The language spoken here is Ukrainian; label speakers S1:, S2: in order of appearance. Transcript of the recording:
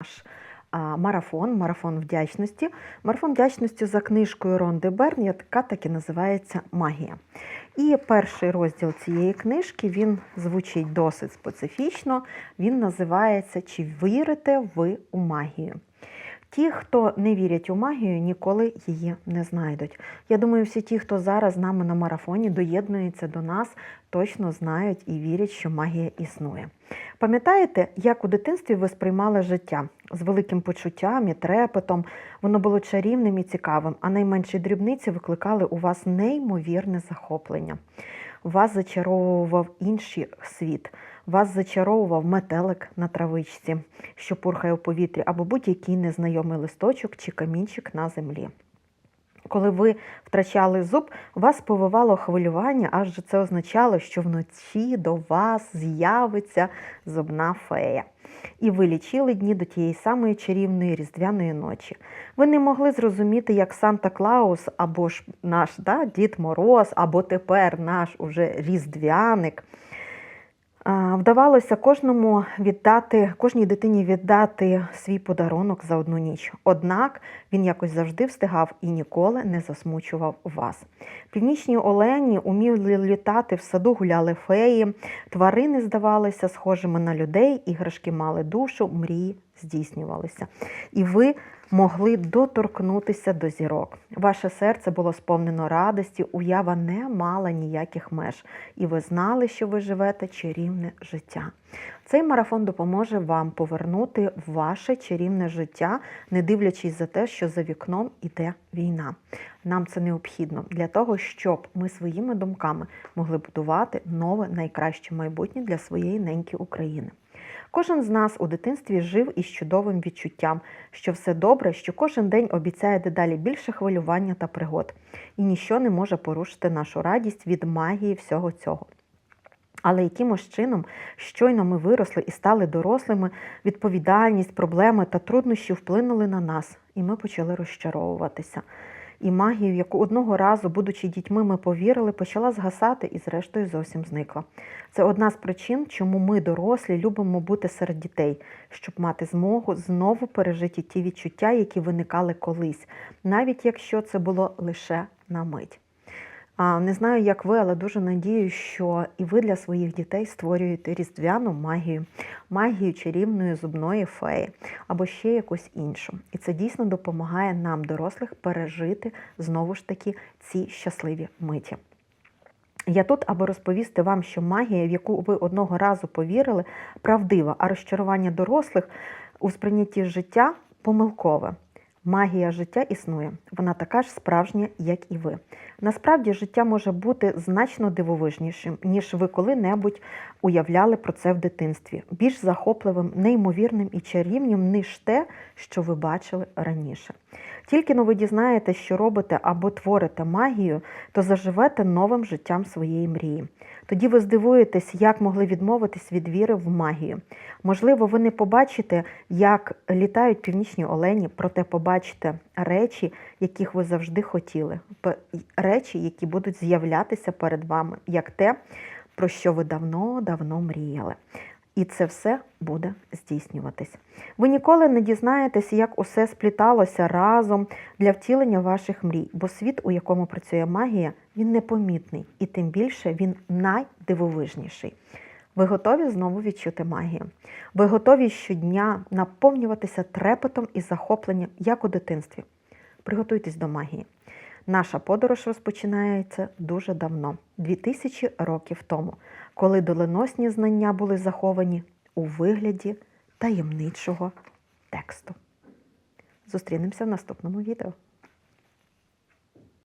S1: наш марафон, марафон вдячності. Марафон вдячності за книжкою Ронди Берн, яка так і називається Магія. І перший розділ цієї книжки він звучить досить специфічно. Він називається Чи вірите ви у магію? Ті, хто не вірять у магію, ніколи її не знайдуть. Я думаю, всі ті, хто зараз з нами на марафоні доєднуються до нас, точно знають і вірять, що магія існує. Пам'ятаєте, як у дитинстві ви сприймали життя з великим почуттям і трепетом? Воно було чарівним і цікавим, а найменші дрібниці викликали у вас неймовірне захоплення. Вас зачаровував інший світ, вас зачаровував метелик на травичці, що пурхає у повітрі, або будь-який незнайомий листочок чи камінчик на землі. Коли ви втрачали зуб, вас повивало хвилювання, адже це означало, що вночі до вас з'явиться зубна фея. І ви лічили дні до тієї самої чарівної різдвяної ночі. Ви не могли зрозуміти, як Санта Клаус або ж наш да, Дід Мороз, або тепер наш уже різдвяник. Вдавалося кожному віддати, кожній дитині віддати свій подарунок за одну ніч. Однак він якось завжди встигав і ніколи не засмучував вас. Північні олені уміли літати в саду, гуляли феї, тварини здавалися схожими на людей, іграшки мали душу, мрії здійснювалися. І ви могли доторкнутися до зірок. Ваше серце було сповнено радості, уява не мала ніяких меж, і ви знали, що ви живете чарівне життя. Цей марафон допоможе вам повернути ваше чарівне життя, не дивлячись за те, що за вікном іде війна. Нам це необхідно для того, щоб ми своїми думками могли будувати нове найкраще майбутнє для своєї неньки України. Кожен з нас у дитинстві жив із чудовим відчуттям, що все добре, що кожен день обіцяє дедалі більше хвилювання та пригод, і ніщо не може порушити нашу радість від магії всього цього. Але якимось чином, щойно ми виросли і стали дорослими, відповідальність, проблеми та труднощі вплинули на нас, і ми почали розчаровуватися. І магію, яку одного разу, будучи дітьми, ми повірили, почала згасати і, зрештою, зовсім зникла. Це одна з причин, чому ми, дорослі, любимо бути серед дітей, щоб мати змогу знову пережити ті відчуття, які виникали колись, навіть якщо це було лише на мить. Не знаю, як ви, але дуже надію, що і ви для своїх дітей створюєте різдвяну магію, магію чарівної зубної феї або ще якусь іншу. І це дійсно допомагає нам, дорослих, пережити знову ж таки ці щасливі миті. Я тут, аби розповісти вам, що магія, в яку ви одного разу повірили, правдива, а розчарування дорослих у сприйнятті життя помилкове. Магія життя існує, вона така ж справжня, як і ви. Насправді, життя може бути значно дивовижнішим, ніж ви коли-небудь уявляли про це в дитинстві, більш захопливим, неймовірним і чарівним, ніж те, що ви бачили раніше. Тільки но ви дізнаєте, що робите або творите магію, то заживете новим життям своєї мрії. Тоді ви здивуєтесь, як могли відмовитись від віри в магію. Можливо, ви не побачите, як літають північні олені, проте побачите речі, яких ви завжди хотіли, речі, які будуть з'являтися перед вами, як те, про що ви давно-давно мріяли. І це все буде здійснюватись. Ви ніколи не дізнаєтесь, як усе спліталося разом для втілення ваших мрій, бо світ, у якому працює магія, він непомітний і тим більше він найдивовижніший. Ви готові знову відчути магію. Ви готові щодня наповнюватися трепетом і захопленням, як у дитинстві. Приготуйтесь до магії. Наша подорож розпочинається дуже давно, 2000 років тому, коли доленосні знання були заховані у вигляді таємничого тексту. Зустрінемося в наступному відео.